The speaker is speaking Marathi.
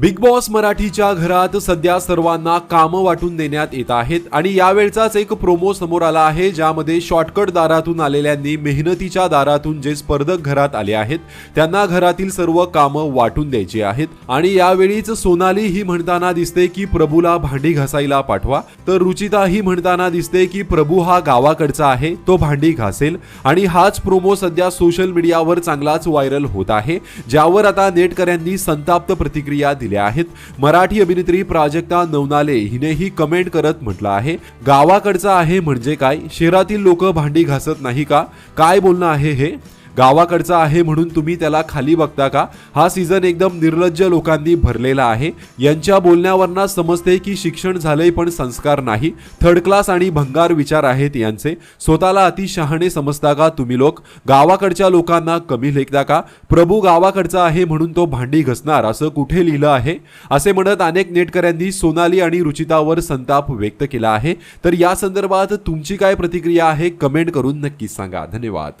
बिग बॉस मराठीच्या घरात सध्या सर्वांना कामं वाटून देण्यात येत आहेत आणि यावेळचाच एक प्रोमो समोर आला आहे ज्यामध्ये शॉर्टकट दारातून आलेल्यांनी मेहनतीच्या दारातून जे स्पर्धक घरात आले आहेत त्यांना घरातील सर्व कामं वाटून द्यायची आहेत. आणि यावेळीच सोनाली ही म्हणताना दिसते की प्रभूला भांडी घासायला पाठवा तर रुचिता ही म्हणताना दिसते की प्रभू हा गावाकडचा आहे तो भांडी घासेल. आणि हाच प्रोमो सध्या सोशल मीडियावर चांगलाच व्हायरल होत आहे ज्यावर आता नेटकऱ्यांनी संताप्त प्रतिक्रिया दिली दिल्या आहेत. मराठी अभिनेत्री प्राजक्ता नवनाले हिनेही कमेंट करत म्हटलं आहे गावाकडचा आहे म्हणजे काय? शहरातील लोक भांडी घासत नाही का? काय बोलणं आहे हे? गावाकडचा आहे म्हणून तुम्ही त्याला खाली बघता का? हा सीझन एकदम निर्लज्ज लोकांनी भरलेला आहे. यांच्या बोलण्यावरना समजते की शिक्षण झालंय पण संस्कार नाही. थर्ड क्लास आणि भंगार विचार आहेत यांचे. स्वतःला अति शहाणे समजता का तुम्ही लोक? गावाकडच्या लोकांना कमी लेखता का? प्रभू गावाकडचा आहे म्हणून तो भांडी घसणार असं कुठे लिहिलं आहे? असे म्हणत अनेक नेटकऱ्यांनी सोनाली आणि रुचितावर संताप व्यक्त केला आहे. तर या संदर्भात तुमची काय प्रतिक्रिया आहे? कमेंट करून नक्कीच सांगा. धन्यवाद.